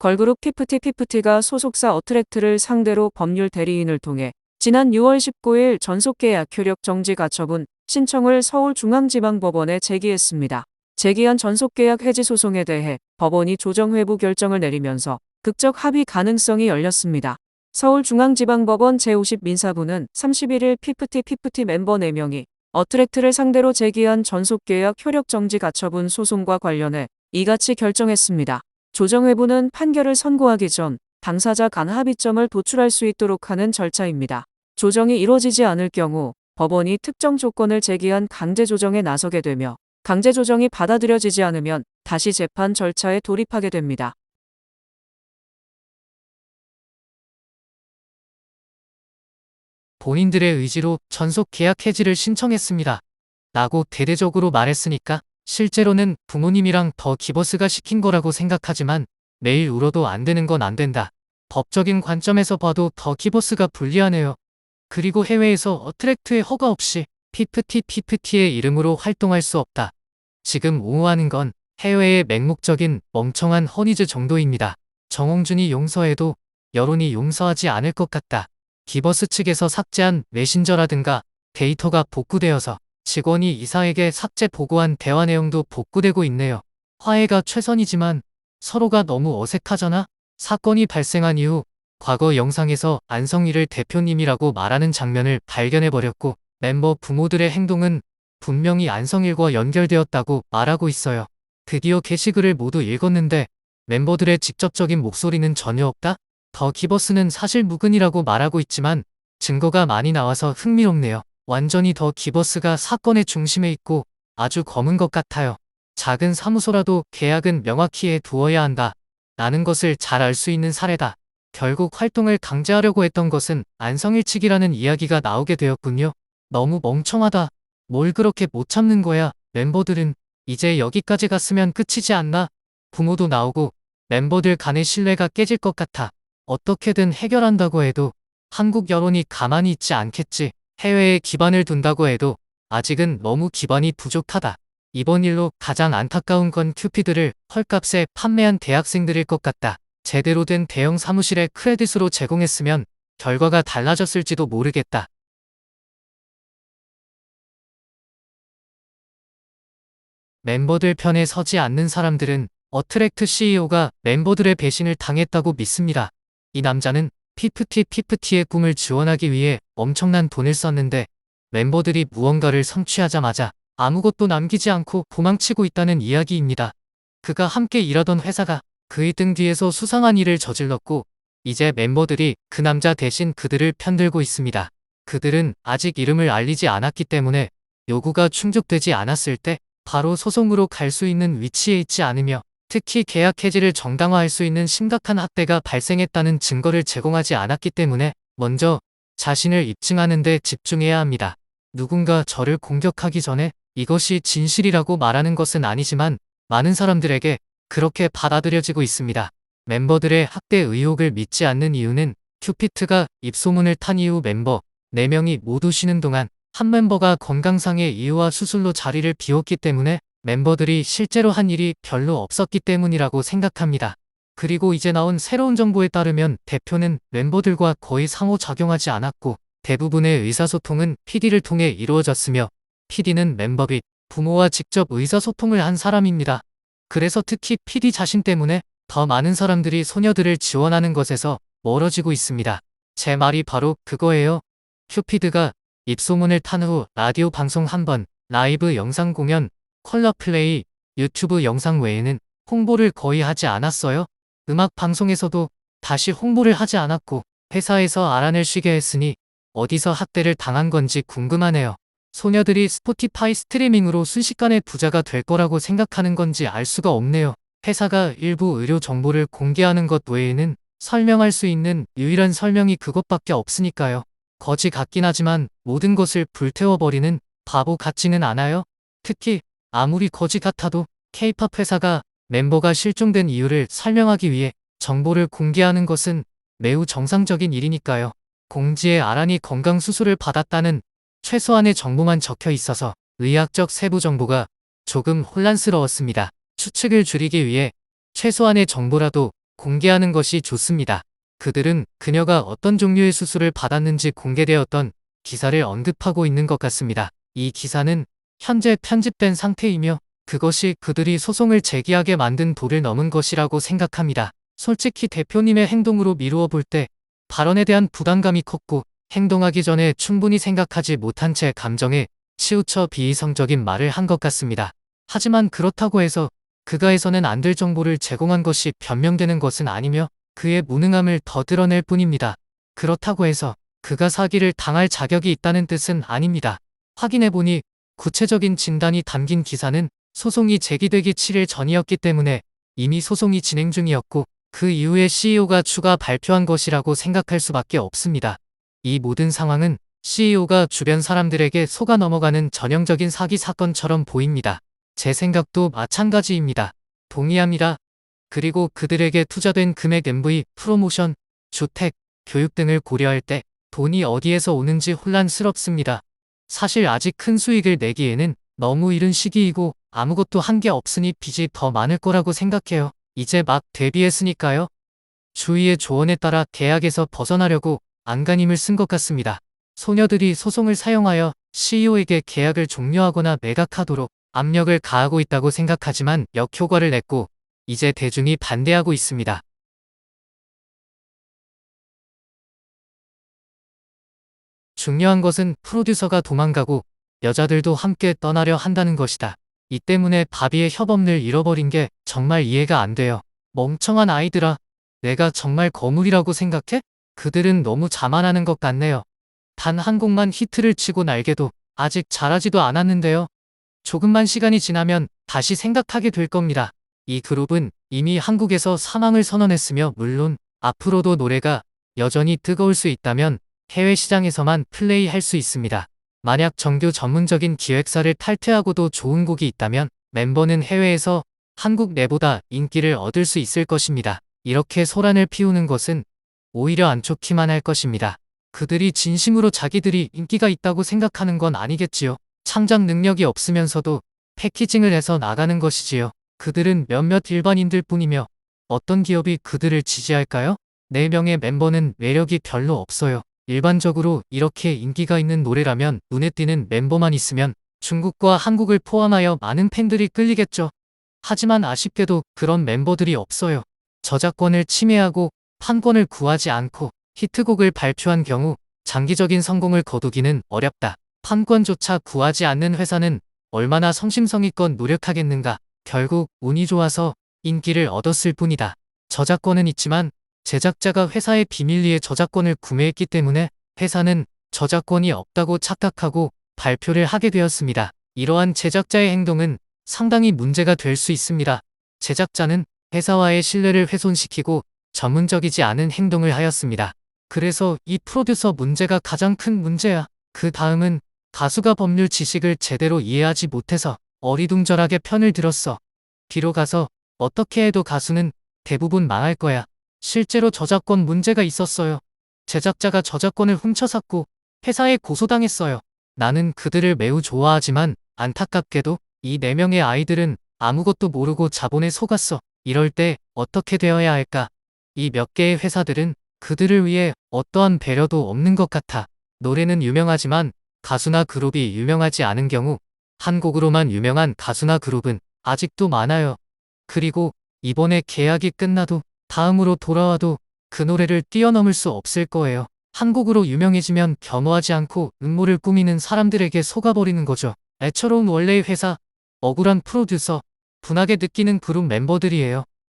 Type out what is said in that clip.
걸그룹 피프티 피프티가 소속사 어트랙트를 상대로 법률 대리인을 통해 지난 6월 19일 전속계약 효력 정지 가처분 신청을 서울중앙지방법원에 제기했습니다. 제기한 전속계약 해지 소송에 대해 법원이 조정 회부 결정을 내리면서 극적 합의 가능성이 열렸습니다. 서울중앙지방법원 제50 민사부는 31일 피프티 피프티 멤버 4명이 어트랙트를 상대로 제기한 전속계약 효력 정지 가처분 소송과 관련해 이같이 결정했습니다. 조정회부는 판결을 선고하기 전 당사자 간 합의점을 도출할 수 있도록 하는 절차입니다. 조정이 이루어지지 않을 경우 법원이 특정 조건을 제기한 강제 조정에 나서게 되며 강제 조정이 받아들여지지 않으면 다시 재판 절차에 돌입하게 됩니다. 본인들의 의지로 전속 계약 해지를 신청했습니다. 라고 대대적으로 말했으니까 실제로는 부모님이랑 더 기버스가 시킨 거라고 생각하지만 매일 울어도 안 되는 건 안 된다. 법적인 관점에서 봐도 더 기버스가 불리하네요. 그리고 해외에서 어트랙트의 허가 없이 피프티 피프티의 이름으로 활동할 수 없다. 지금 옹호하는 건 해외의 맹목적인 멍청한 허니즈 정도입니다. 정홍준이 용서해도 여론이 용서하지 않을 것 같다. 기버스 측에서 삭제한 메신저라든가 데이터가 복구되어서 직원이 이사에게 삭제 보고한 대화 내용도 복구되고 있네요. 화해가 최선이지만 서로가 너무 어색하잖아? 사건이 발생한 이후 과거 영상에서 안성희를 대표님이라고 말하는 장면을 발견해버렸고 멤버 부모들의 행동은 분명히 안성일과 연결되었다고 말하고 있어요. 드디어 게시글을 모두 읽었는데 멤버들의 직접적인 목소리는 전혀 없다? 더 기버스는 사실 무근이라고 말하고 있지만 증거가 많이 나와서 흥미롭네요. 완전히 더 기버스가 사건의 중심에 있고 아주 검은 것 같아요. 작은 사무소라도 계약은 명확히 해 두어야 한다. 라는 것을 잘 알 수 있는 사례다. 결국 활동을 강제하려고 했던 것은 안성일 측이라는 이야기가 나오게 되었군요. 너무 멍청하다. 뭘 그렇게 못 참는 거야. 멤버들은 이제 여기까지 갔으면 끝이지 않나? 부모도 나오고 멤버들 간의 신뢰가 깨질 것 같아. 어떻게든 해결한다고 해도 한국 여론이 가만히 있지 않겠지. 해외에 기반을 둔다고 해도 아직은 너무 기반이 부족하다. 이번 일로 가장 안타까운 건 큐피드를 헐값에 판매한 대학생들일 것 같다. 제대로 된 대형 사무실에 크레딧으로 제공했으면 결과가 달라졌을지도 모르겠다. 멤버들 편에 서지 않는 사람들은 어트랙트 CEO가 멤버들의 배신을 당했다고 믿습니다. 이 남자는 피프티 피프티의 꿈을 지원하기 위해 엄청난 돈을 썼는데 멤버들이 무언가를 성취하자마자 아무것도 남기지 않고 도망치고 있다는 이야기입니다. 그가 함께 일하던 회사가 그의 등 뒤에서 수상한 일을 저질렀고 이제 멤버들이 그 남자 대신 그들을 편들고 있습니다. 그들은 아직 이름을 알리지 않았기 때문에 요구가 충족되지 않았을 때 바로 소송으로 갈 수 있는 위치에 있지 않으며 특히 계약 해지를 정당화할 수 있는 심각한 학대가 발생했다는 증거를 제공하지 않았기 때문에 먼저 자신을 입증하는 데 집중해야 합니다. 누군가 저를 공격하기 전에 이것이 진실이라고 말하는 것은 아니지만 많은 사람들에게 그렇게 받아들여지고 있습니다. 멤버들의 학대 의혹을 믿지 않는 이유는 큐피트가 입소문을 탄 이후 멤버 4명이 모두 쉬는 동안 한 멤버가 건강상의 이유와 수술로 자리를 비웠기 때문에 멤버들이 실제로 한 일이 별로 없었기 때문이라고 생각합니다. 그리고 이제 나온 새로운 정보에 따르면 대표는 멤버들과 거의 상호작용하지 않았고 대부분의 의사소통은 PD를 통해 이루어졌으며 PD는 멤버 및 부모와 직접 의사소통을 한 사람입니다. 그래서 특히 PD 자신 때문에 더 많은 사람들이 소녀들을 지원하는 것에서 멀어지고 있습니다. 제 말이 바로 그거예요. 큐피드가 입소문을 탄 후 라디오 방송 한 번, 라이브 영상 공연, 컬러 플레이, 유튜브 영상 외에는 홍보를 거의 하지 않았어요. 음악 방송에서도 다시 홍보를 하지 않았고 회사에서 알아낼 쉬게 했으니 어디서 학대를 당한 건지 궁금하네요. 소녀들이 스포티파이 스트리밍으로 순식간에 부자가 될 거라고 생각하는 건지 알 수가 없네요. 회사가 일부 의료 정보를 공개하는 것 외에는 설명할 수 있는 유일한 설명이 그것밖에 없으니까요. 거지 같긴 하지만 모든 것을 불태워버리는 바보 같지는 않아요? 특히 아무리 거지 같아도 케이팝 회사가 멤버가 실종된 이유를 설명하기 위해 정보를 공개하는 것은 매우 정상적인 일이니까요. 공지에 아란이 건강수술을 받았다는 최소한의 정보만 적혀 있어서 의학적 세부 정보가 조금 혼란스러웠습니다. 추측을 줄이기 위해 최소한의 정보라도 공개하는 것이 좋습니다. 그들은 그녀가 어떤 종류의 수술을 받았는지 공개되었던 기사를 언급하고 있는 것 같습니다. 이 기사는 현재 편집된 상태이며 그것이 그들이 소송을 제기하게 만든 도를 넘은 것이라고 생각합니다. 솔직히 대표님의 행동으로 미루어 볼 때 발언에 대한 부담감이 컸고 행동하기 전에 충분히 생각하지 못한 채 감정에 치우쳐 비이성적인 말을 한 것 같습니다. 하지만 그렇다고 해서 그가 해서는 안 될 정보를 제공한 것이 변명되는 것은 아니며 그의 무능함을 더 드러낼 뿐입니다. 그렇다고 해서 그가 사기를 당할 자격이 있다는 뜻은 아닙니다. 확인해보니 구체적인 진단이 담긴 기사는 소송이 제기되기 7일 전이었기 때문에 이미 소송이 진행 중이었고 그 이후에 CEO가 추가 발표한 것이라고 생각할 수밖에 없습니다. 이 모든 상황은 CEO가 주변 사람들에게 속아 넘어가는 전형적인 사기 사건처럼 보입니다. 제 생각도 마찬가지입니다. 동의합니다. 그리고 그들에게 투자된 금액 MV, 프로모션, 주택, 교육 등을 고려할 때 돈이 어디에서 오는지 혼란스럽습니다. 사실 아직 큰 수익을 내기에는 너무 이른 시기이고 아무것도 한 게 없으니 빚이 더 많을 거라고 생각해요. 이제 막 데뷔했으니까요. 주위의 조언에 따라 계약에서 벗어나려고 안간힘을 쓴 것 같습니다. 소녀들이 소송을 사용하여 CEO에게 계약을 종료하거나 매각하도록 압력을 가하고 있다고 생각하지만 역효과를 냈고 이제 대중이 반대하고 있습니다. 중요한 것은 프로듀서가 도망가고 여자들도 함께 떠나려 한다는 것이다. 이 때문에 바비의 협업을 잃어버린 게 정말 이해가 안 돼요. 멍청한 아이들아. 내가 정말 거물이라고 생각해? 그들은 너무 자만하는 것 같네요. 단 한 곡만 히트를 치고 날개도 아직 자라지도 않았는데요. 조금만 시간이 지나면 다시 생각하게 될 겁니다. 이 그룹은 이미 한국에서 사망을 선언했으며 물론 앞으로도 노래가 여전히 뜨거울 수 있다면 해외 시장에서만 플레이할 수 있습니다. 만약 정규 전문적인 기획사를 탈퇴하고도 좋은 곡이 있다면 멤버는 해외에서 한국 내보다 인기를 얻을 수 있을 것입니다. 이렇게 소란을 피우는 것은 오히려 안 좋기만 할 것입니다. 그들이 진심으로 자기들이 인기가 있다고 생각하는 건 아니겠지요. 창작 능력이 없으면서도 패키징을 해서 나가는 것이지요. 그들은 몇몇 일반인들 뿐이며 어떤 기업이 그들을 지지할까요? 4명의 멤버는 매력이 별로 없어요. 일반적으로 이렇게 인기가 있는 노래라면 눈에 띄는 멤버만 있으면 중국과 한국을 포함하여 많은 팬들이 끌리겠죠. 하지만 아쉽게도 그런 멤버들이 없어요. 저작권을 침해하고 판권을 구하지 않고 히트곡을 발표한 경우 장기적인 성공을 거두기는 어렵다. 판권조차 구하지 않는 회사는 얼마나 성심성의껏 노력하겠는가. 결국 운이 좋아서 인기를 얻었을 뿐이다. 저작권은 있지만 제작자가 회사의 비밀리에 저작권을 구매했기 때문에 회사는 저작권이 없다고 착각하고 발표를 하게 되었습니다. 이러한 제작자의 행동은 상당히 문제가 될 수 있습니다. 제작자는 회사와의 신뢰를 훼손시키고 전문적이지 않은 행동을 하였습니다. 그래서 이 프로듀서 문제가 가장 큰 문제야. 그 다음은 가수가 법률 지식을 제대로 이해하지 못해서 어리둥절하게 편을 들었어. 뒤로 가서 어떻게 해도 가수는 대부분 망할 거야. 실제로 저작권 문제가 있었어요. 제작자가 저작권을 훔쳐 샀고 회사에 고소당했어요. 나는 그들을 매우 좋아하지만 안타깝게도 이네 명의 아이들은 아무것도 모르고 자본에 속았어. 이럴 때 어떻게 되어야 할까? 이 몇 개의 회사들은 그들을 위해 어떠한 배려도 없는 것 같아. 노래는 유명하지만 가수나 그룹이 유명하지 않은 경우 한 곡으로만 유명한 가수나 그룹은 아직도 많아요. 그리고 이번에 계약이 끝나도 다음으로 돌아와도 그 노래를 뛰어넘을 수 없을 거예요. 한 곡으로 유명해지면 겸허하지 않고 음모를 꾸미는 사람들에게 속아버리는 거죠. 애처로운 원래의 회사, 억울한 프로듀서, 분하게 느끼는 그룹 멤버들이에요.